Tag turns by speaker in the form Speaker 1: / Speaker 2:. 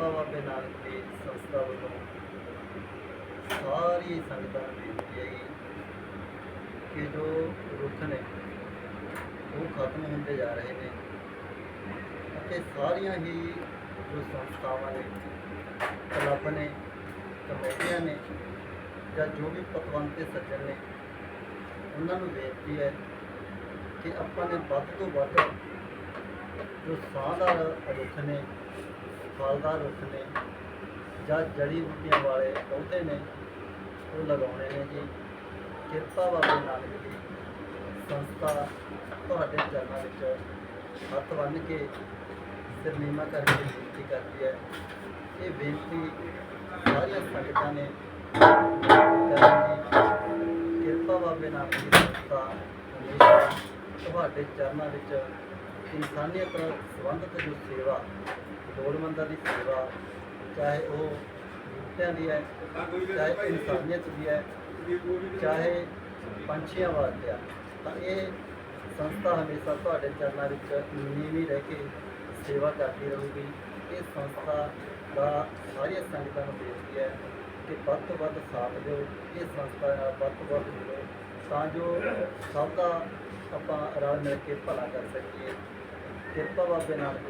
Speaker 1: ਕਿਰਪਾ ਬਾਬੇ ਨਾਨਕ ਦੀ ਸੰਸਥਾ ਵੱਲੋਂ ਸਾਰੀ ਸੰਗਤਾਂ ਨੂੰ ਬੇਨਤੀ ਹੈ ਕਿ ਜੋ ਰੁੱਖ ਨੇ, ਉਹ ਖਤਮ ਹੁੰਦੇ ਜਾ ਰਹੇ ਨੇ ਅਤੇ ਸਾਰੀਆਂ ਹੀ ਜੋ ਸੰਸਥਾਵਾਂ ਨੇ, ਕਲੱਬ ਨੇ, ਕਮੇਟੀਆਂ ਨੇ ਜਾਂ ਜੋ ਵੀ ਪਤਵੰਤ ਤੇ ਸੱਜਣ ਨੇ, ਉਹਨਾਂ ਨੂੰ ਬੇਨਤੀ ਹੈ ਕਿ ਆਪਾਂ ਨੇ ਵੱਧ ਤੋਂ ਵੱਧ ਜੋ ਸਾਹਦਾਰ ਰੁੱਖ ਨੇ ਫਲਦਾਰ ਰੁੱਖ ਨੇ ਜਾਂ ਜੜੀ ਬੂਟੀਆਂ ਵਾਲੇ ਪੌਦੇ ਨੇ, ਉਹ ਲਗਾਉਣੇ ਨੇ ਜੀ। ਕਿਰਪਾ ਬਾਬੇ ਨਾਨਕ ਦੀ ਸੰਸਥਾ ਤੁਹਾਡੇ ਚਰਨਾਂ ਵਿੱਚ ਹੱਥ ਬੰਨ੍ਹ ਕੇ ਸਿਰਨੀਮਾ ਕਰਕੇ ਬੇਨਤੀ ਕਰਦੀ ਹੈ। ਇਹ ਬੇਨਤੀ ਸਾਰੀਆਂ ਸੰਗਤਾਂ ਨੇ ਕਿਰਪਾ ਬਾਬੇ ਨਾਨਕ ਦੀ ਸੰਸਥਾ ਹਮੇਸ਼ਾ ਤੁਹਾਡੇ ਚਰਨਾਂ ਵਿੱਚ ਇਨਸਾਨੀਅਤ ਨਾਲ ਸੰਬੰਧਿਤ ਜੋ ਸੇਵਾ ਲੋੜਵੰਦਾਂ ਦੀ ਸੇਵਾ, ਚਾਹੇ ਉਹ ਬੂਟਿਆਂ ਦੀ ਹੈ, ਚਾਹੇ ਇਨਸਾਨੀਅਤ ਦੀ ਹੈ, ਚਾਹੇ ਪੰਛੀਆਂ ਵਾਸਤੇ ਆ, ਤਾਂ ਇਹ ਸੰਸਥਾ ਹਮੇਸ਼ਾ ਤੁਹਾਡੇ ਚਰਨਾਂ ਵਿੱਚ ਨੀਵੀਂ ਰਹਿ ਕੇ ਸੇਵਾ ਕਰਦੀ ਰਹੂਗੀ। ਇਹ ਸੰਸਥਾ ਦਾ ਸਾਰੀਆਂ ਸੰਗਤਾਂ ਨੂੰ ਬੇਨਤੀ ਹੈ ਕਿ ਵੱਧ ਤੋਂ ਵੱਧ ਸਾਥ ਦਿਓ, ਇਹ ਸੰਸਥਾ ਨਾਲ ਵੱਧ ਤੋਂ ਵੱਧ ਜੁੜੋ, ਤਾਂ ਜੋ ਸਭ ਦਾ ਆਪਾਂ ਰਲ ਮਿਲ ਕੇ ਭਲਾ ਕਰ ਸਕੀਏ। ਕਿਰਪਾ ਬਾਬੇ ਨਾਨਕ